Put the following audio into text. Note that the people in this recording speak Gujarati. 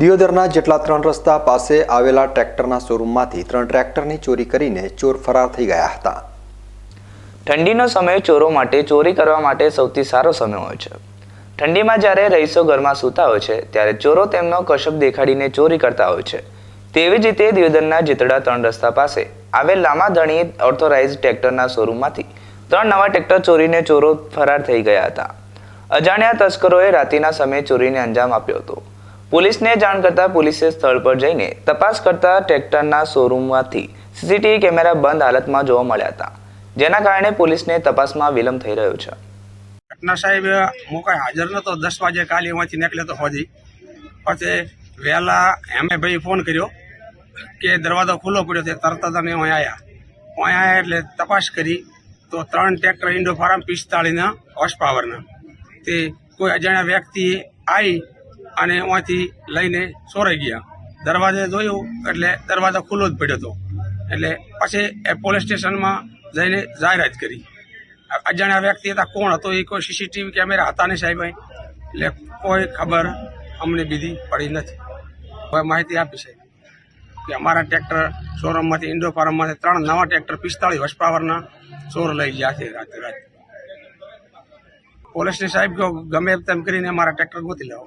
દિયોદરના જેટલા ત્રણ રસ્તા પાસે આવેલા ટ્રેક્ટરના શોરૂમમાંથી ત્રણ ટ્રેક્ટરની ચોરી કરીને ચોર ફરાર થઈ ગયા હતા. ઠંડીનો સમય ચોરો માટે ચોરી કરવા માટે સૌથી સારો સમય હોય છે. ઠંડીમાં જ્યારે રહીશો ઘરમાં સૂતા હોય છે, ત્યારે ચોરો તેમનો કશક દેખાડીને ચોરી કરતા હોય છે. તેવી જ રીતે દિયોદરના જીતડા ત્રણ રસ્તા પાસે આવેલ લાંબા ધણી ઓર્થોરાઇઝ ટ્રેક્ટરના શોરૂમમાંથી ત્રણ નવા ટ્રેક્ટર ચોરીને ચોરો ફરાર થઈ ગયા હતા. અજાણ્યા તસ્કરોએ રાત્રિના સમયે ચોરીને અંજામ આપ્યો હતો. પોલીસને જાણ કરતા પોલીસે સ્થળ પર જઈને તપાસ કરતા ટ્રેક્ટરના શોરૂમમાંથી સીસીટીવી કેમેરા બંધ હાલતમાં જોવા મળ્યા હતા, જેના કારણે પોલીસને તપાસમાં વિલંબ થઈ રહ્યો છે. ઘટના સાહેબ, હું કાંઈ હાજર નહોતો, દસ વાગે કાલે એમાંથી નીકળ્યો તો હોજી. પછી વહેલા એમે ભાઈ ફોન કર્યો કે દરવાજો ખુલ્લો પડ્યો તે તરત જ અમે અહીં આવ્યા અહીં આવ્યા એટલે તપાસ કરી તો ત્રણ ટ્રેક્ટર ઇન્ડો ફાર્મ પિસ્તાળીના હોર્સ પાવરના. તે કોઈ અજાણ્યા વ્યક્તિ આવી અને અહીંથી લઈને સોરાઈ ગયા. દરવાજે જોયું એટલે દરવાજો ખુલ્લો જ પડ્યો હતો. એટલે પછી એ પોલીસ સ્ટેશનમાં જઈને જાહેરાત કરી. અજાણ્યા વ્યક્તિ હતા, કોણ હતો એ કોઈ સીસીટીવી કેમેરા હતા નહીં સાહેબ એટલે કોઈ ખબર અમને બીજી પડી નથી. કોઈ માહિતી આપી સાહેબ કે અમારા ટ્રેક્ટર શોરૂમમાંથી, ઇન્ડો ફાર્મમાંથી ત્રણ નવા ટ્રેક્ટર પિસ્તાળીસ હોર્સ પાવરના ચોર લઈ ગયા છે રાતે રાતે. પોલીસને સાહેબ કહો, ગમે તેમ કરીને અમારા ટ્રેક્ટર ગોતી લાવો.